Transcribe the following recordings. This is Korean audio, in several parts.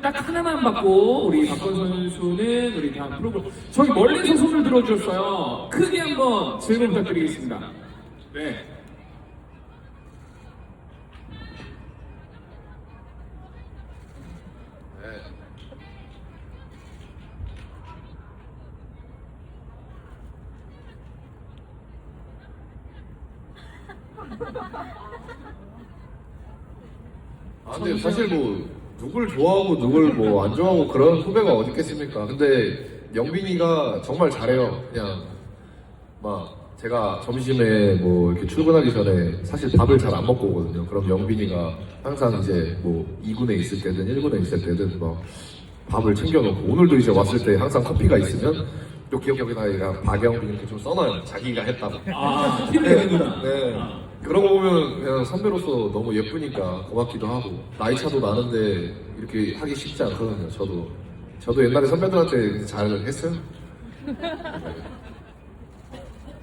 딱 하나만 받고 우리 박건 선수는 우리 다음 프로그램 저기 멀리서 손을 들어주셨어요. 크게 한번 질문 부탁드리겠습니다. 네. 아, 근데 사실 뭐 누굴 좋아하고 누굴 뭐 안 좋아하고 그런 후배가 어디 있겠습니까? 근데 영빈이가 정말 잘해요. 그냥 막 제가 점심에 뭐 이렇게 출근하기 전에 사실 밥을 잘 안 먹고 오거든요. 그럼 영빈이가 항상 이제 뭐 2군에 있을 때든 1군에 있을 때든 막 밥을 챙겨놓고 오늘도 이제 왔을 때 항상 커피가 있으면 또 기억력이 나니까 박영빈 이렇게 좀 써놔요. 자기가 했다고. 아, 팀장님구나. 네. 그런 거 보면 그냥 선배로서 너무 예쁘니까 고맙기도 하고 나이 차도 나는데 이렇게 하기 쉽지 않거든요. 저도 저도 옛날에 선배들한테 잘 했어요.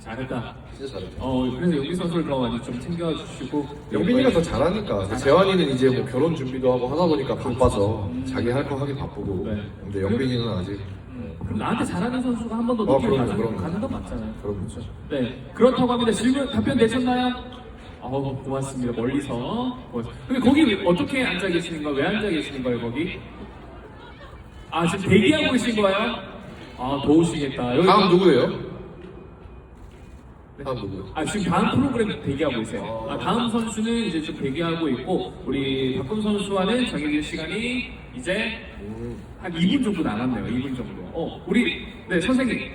잘했다. 진짜 잘했죠. 어, 그래서 영빈 선수를 더 많이 좀 챙겨주시고. 영빈이가 더 잘하니까 재환이는 이제 뭐 결혼 준비도 하고 하다 보니까 바빠서 자기 할 거 하기 바쁘고 네. 근데 영빈이는 아직 그럼 나한테 잘하는 선수가 한 번더 어, 높게 그럼요, 가는, 그럼요. 가는 건 맞잖아요. 그런 거죠. 네, 그렇다고 합니다. 질문 답변 되셨나요? 어, 고맙습니다. 멀리서. 고맙습니다. 근데 거기 어떻게 앉아 계시는 거예요? 왜 앉아 계시는 거예요, 거기? 아, 지금 대기하고 계신 거예요? 아, 더우시겠다. 여기 다음 누구예요? 다음 누구요? 아, 지금 다음 프로그램 대기하고 있어요. 아, 다음 선수는 이제 좀 대기하고 있고, 우리 박금 선수와는 정해진 시간이 이제 음. 한 2분 정도 남았네요. 2분 정도. 어, 우리 네 선생님